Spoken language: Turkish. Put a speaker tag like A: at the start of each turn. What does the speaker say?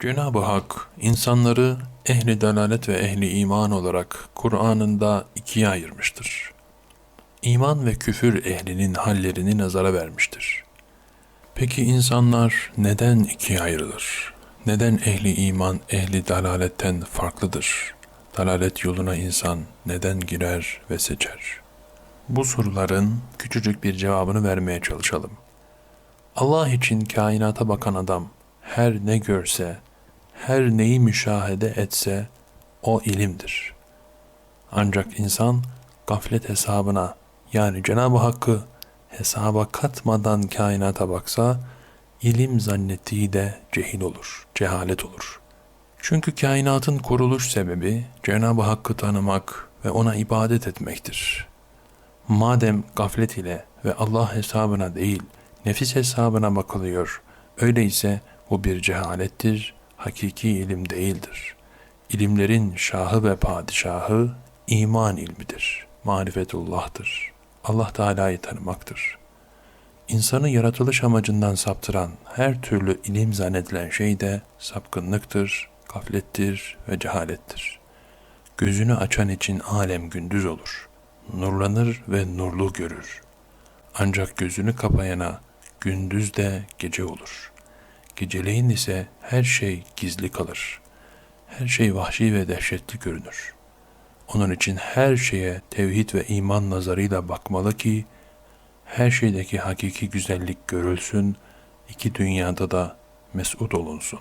A: Cenab-ı Hak insanları ehli dalalet ve ehli iman olarak Kur'an'ında ikiye ayırmıştır. İman ve küfür ehlinin hallerini nazara vermiştir. Peki insanlar neden ikiye ayrılır? Neden ehli iman ehli dalaletten farklıdır? Dalalet yoluna insan neden girer ve seçer? Bu soruların küçücük bir cevabını vermeye çalışalım. Allah için kainata bakan adam her ne görse, her neyi müşahede etse o ilimdir. Ancak insan gaflet hesabına yani Cenab-ı Hakk'ı hesaba katmadan kainata baksa ilim zannettiği de cehil olur, cehalet olur. Çünkü kainatın kuruluş sebebi Cenab-ı Hakk'ı tanımak ve ona ibadet etmektir. Madem gaflet ile ve Allah hesabına değil, nefis hesabına bakılıyor, öyleyse bu bir cehalettir, hakiki ilim değildir. İlimlerin şahı ve padişahı iman ilmidir, marifetullah'tır. Allah Teala'yı tanımaktır. İnsanı yaratılış amacından saptıran her türlü ilim zannedilen şey de sapkınlıktır, gaflettir ve cehalettir. Gözünü açan için alem gündüz olur. Nurlanır ve nurlu görür. Ancak gözünü kapayana gündüz de gece olur. Geceleyin ise her şey gizli kalır. Her şey vahşi ve dehşetli görünür. Onun için her şeye tevhid ve iman nazarıyla bakmalı ki her şeydeki hakiki güzellik görülsün, iki dünyada da mesut olunsun.